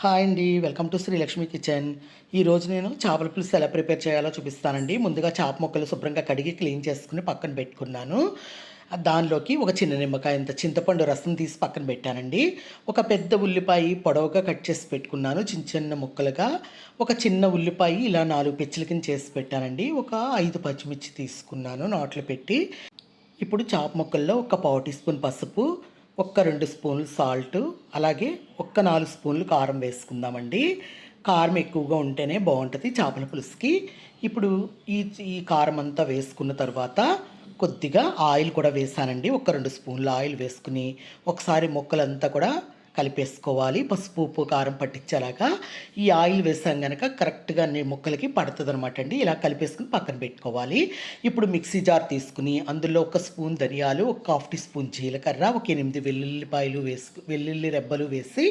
Hi అండి welcome to Srilakshmi kitchen. ఈరోజు నేను చేపల పులుసు ఎలా ప్రిపేర్ చేయాలో చూపిస్తానండి. ముందుగా చేప ముక్కలు శుభ్రంగా కడిగి క్లీన్ చేసుకుని పక్కన పెట్టుకున్నాను. దానిలోకి ఒక చిన్న నిమ్మకాయ ఇంత చింతపండు రసం తీసి పక్కన పెట్టానండి. ఒక పెద్ద ఉల్లిపాయ పొడవుగా కట్ చేసి పెట్టుకున్నాను చిన్న చిన్న ముక్కలుగా. ఒక చిన్న ఉల్లిపాయ ఇలా నాలుగు పెచ్చుల కింద చేసి పెట్టానండి. ఒక ఐదు పచ్చిమిర్చి తీసుకున్నాను నాట్లు పెట్టి. ఇప్పుడు చాప ముక్కల్లో ఒక పావు టీ స్పూన్ పసుపు ఒక్క రెండు స్పూన్లు సాల్ట్ అలాగే ఒక్క నాలుగు స్పూన్లు కారం వేసుకుందామండి. కారం ఎక్కువగా ఉంటేనే బాగుంటుంది చేపల పులుసుకి. ఇప్పుడు ఈ ఈ కారం అంతా వేసుకున్న తర్వాత కొద్దిగా ఆయిల్ కూడా వేసానండి. ఒక రెండు స్పూన్లు ఆయిల్ వేసుకుని ఒకసారి మొక్కలంతా కూడా కలిపేసుకోవాలి. పసుపు ఉప్పు కారం పట్టించేలాగా ఈ ఆయిల్ వేసాం కనుక కరెక్ట్గా ముక్కలకి పడుతుంది అనమాట అండి. ఇలా కలిపేసుకుని పక్కన పెట్టుకోవాలి. ఇప్పుడు మిక్సీ జార్ తీసుకుని అందులో ఒక స్పూన్ ధనియాలు ఒక హాఫ్ టీ స్పూన్ జీలకర్ర ఒక ఎనిమిది వెల్లుల్లిపాయలు వేసుకు వెల్లుల్లి రెబ్బలు వేసి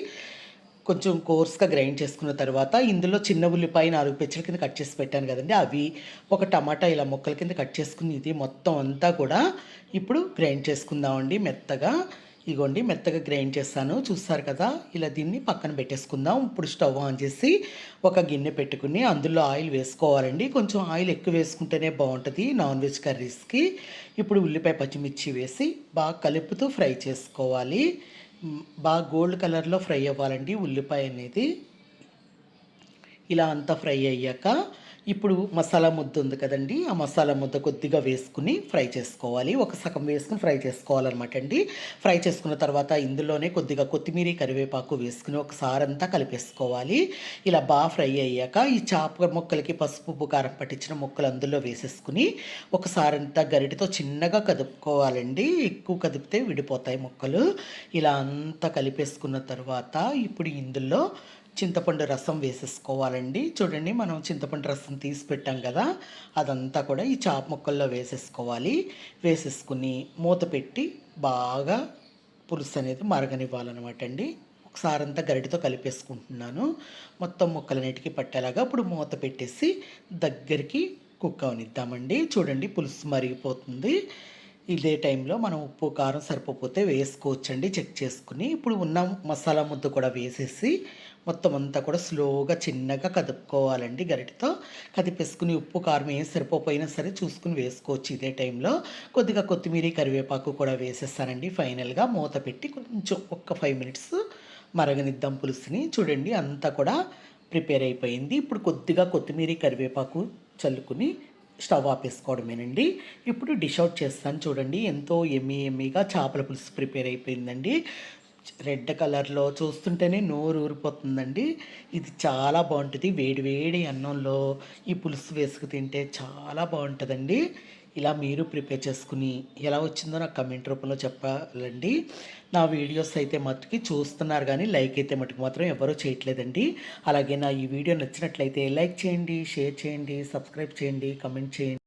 కొంచెం కోర్స్గా గ్రైండ్ చేసుకున్న తర్వాత ఇందులో చిన్న ఉల్లిపాయ నాలుగు పెచ్చల కింద కట్ చేసి పెట్టాను కదండి. అవి ఒక టమాటా ఇలా మొక్కల కింద కట్ చేసుకుని ఇది మొత్తం అంతా కూడా ఇప్పుడు గ్రైండ్ చేసుకుందామండి మెత్తగా. ఇగోండి మెత్తగా గ్రైండ్ చేస్తాను. చూస్తారు కదా ఇలా దీన్ని పక్కన పెట్టేసుకుందాం. ఇప్పుడు స్టవ్ ఆన్ చేసి ఒక గిన్నె పెట్టుకుని అందులో ఆయిల్ వేసుకోవాలండి. కొంచెం ఆయిల్ ఎక్కువ వేసుకుంటేనే బాగుంటుంది నాన్ వెజ్ కర్రీస్కి. ఇప్పుడు ఉల్లిపాయ పచ్చిమిర్చి వేసి బాగా కలుపుతూ ఫ్రై చేసుకోవాలి. బాగా గోల్డ్ కలర్లో ఫ్రై అవ్వాలండి ఉల్లిపాయ అనేది. ఇలా అంతా ఫ్రై అయ్యాక ఇప్పుడు మసాలా ముద్ద ఉంది కదండి ఆ మసాలా ముద్ద కొద్దిగా వేసుకుని ఫ్రై చేసుకోవాలి. ఒక సగం వేసుకుని ఫ్రై చేసుకోవాలన్నమాట అండి. ఫ్రై చేసుకున్న తర్వాత ఇందులోనే కొద్దిగా కొత్తిమీర కరివేపాకు వేసుకుని ఒకసారి అంతా కలిపేసుకోవాలి. ఇలా బాగా ఫ్రై అయ్యాక ఈ చేప ముక్కలకి పసుపు ఉప్పు కారం పట్టించిన ముక్కలు అందులో వేసేసుకుని ఒకసారి అంతా గరిటతో చిన్నగా కదుపుకోవాలండి. ఎక్కువ కదిపితే విడిపోతాయి ముక్కలు. ఇలా అంతా కలిపేసుకున్న తర్వాత ఇప్పుడు ఇందులో చింతపండు రసం వేసేసుకోవాలండి. చూడండి మనం చింతపండు రసం తీసి పెట్టాం కదా అదంతా కూడా ఈ చాప ముక్కల్లో వేసేసుకోవాలి. వేసేసుకుని మూత పెట్టి బాగా పులుసు అనేది మరగనివ్వాలన్నమాట అండి. ఒకసారి అంతా గరిటితో కలిపేసుకుంటున్నాను. మొత్తం ముక్కలన్నిటికీ పట్టేలాగా ఇప్పుడు మూత పెట్టేసి దగ్గరికి కుక్ అవనిద్దామండి. చూడండి పులుసు మరిగిపోతుంది. ఇదే టైంలో మనం ఉప్పు కారం సరిపోతే వేసుకోవచ్చండి. చెక్ చేసుకుని ఇప్పుడు ఉన్న మసాలా ముద్ద కూడా వేసేసి మొత్తం అంతా కూడా స్లోగా చిన్నగా కదుపుకోవాలండి గరిటతో. కదిపేసుకుని ఉప్పు కారం ఏం సరిపోయినా సరే చూసుకుని వేసుకోవచ్చు ఇదే టైంలో. కొద్దిగా కొత్తిమీర కరివేపాకు కూడా వేసేస్తానండి ఫైనల్గా. మూత పెట్టి కొంచెం ఒక్క ఫైవ్ మినిట్స్ మరగనిద్దాం పులుసుని. చూడండి అంతా కూడా ప్రిపేర్ అయిపోయింది. ఇప్పుడు కొద్దిగా కొత్తిమీర కరివేపాకు చల్లుకుని స్టవ్ ఆపేసుకోవడమేనండి. ఇప్పుడు డిష్ అవుట్ చేస్తాను చూడండి. ఎంతో ఎమ్మీ ఎమ్మిగా చేపల పులుసు ప్రిపేర్ అయిపోయిందండి. రెడ్ కలర్లో చూస్తుంటేనే నోరు ఊరిపోతుందండి. ఇది చాలా బాగుంటుంది. వేడి వేడి అన్నంలో ఈ పులుసు వేసుకు తింటే చాలా బాగుంటుందండి. ఇలా మీరు ప్రిపేర్ చేసుకుని ఎలా వచ్చిందో నాకు కమెంట్ రూపంలో చెప్పాలండి. నా వీడియోస్ అయితే మటుకి చూస్తున్నారు కానీ లైక్ అయితే మటుకు మాత్రం ఎవరూ చేయట్లేదండి. అలాగే నా ఈ వీడియో నచ్చినట్లయితే లైక్ చేయండి షేర్ చేయండి సబ్స్క్రైబ్ చేయండి కమెంట్ చేయండి.